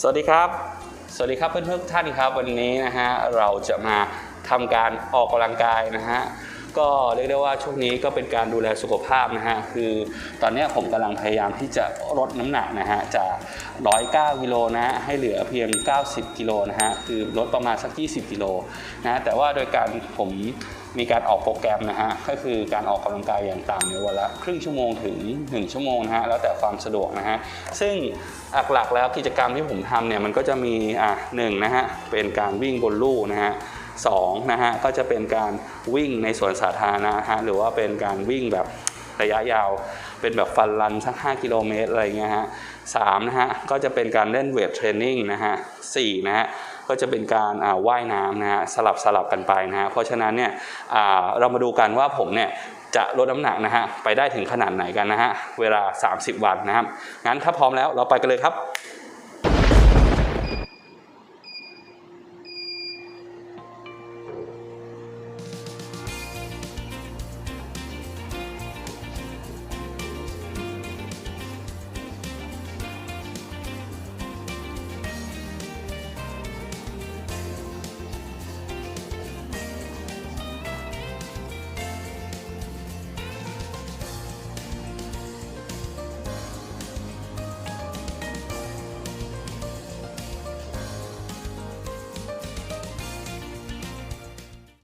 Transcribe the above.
สวัสดีครับ สวัสดีครับเพื่อนๆทุกท่านครับ วันนี้นะฮะเราจะมาทำการออกกำลังกายนะฮะ ก็เรียกได้ว่าช่วงนี้ก็เป็นการดูแลสุขภาพนะฮะคือตอนนี้ผมกำลังพยายามที่จะลดน้ำหนักนะฮะจาก109กิโลนะฮะให้เหลือเพียง 90 กิโลนะฮะคือลดประมาณสัก 20 กิโลนะฮะแต่ว่าโดยการผมมีการออกโปรแกรมนะฮะก็คือการออกกำลังกายอย่างต่ำในยวันละครึ่งชั่วโมงถึง 1 ชั่วโมงนะฮะแล้วแต่ความสะดวกนะฮะซึ่งหลักๆแล้วกิจกรรมที่ผมทำเนี่ยมันก็จะมีอะหนึ่งนะฮะเป็นการวิ่งบนลู่นะฮะ สองนะฮะก็จะเป็นการวิ่งในสวนสาธารณะฮะหรือว่าเป็นการวิ่งแบบระยะยาว เป็นแบบฟันรันสัก 5 กิโลเมตรอะไรเงี้ยฮะสามนะฮะก็จะเป็นการเล่นเวทเทรนนิ่งนะฮะสี่นะฮะก็จะเป็นการว่ายน้ำนะฮะสลับสลับกันไปนะฮะเพราะฉะนั้นเนี่ยอ่าเรามาดูกันว่าผมเนี่ยจะลดน้ำหนักนะฮะไปได้ถึงขนาดไหนกันนะฮะเวลา 30 วันนะครับงั้นถ้าพร้อมแล้วเราไปกันเลยครับ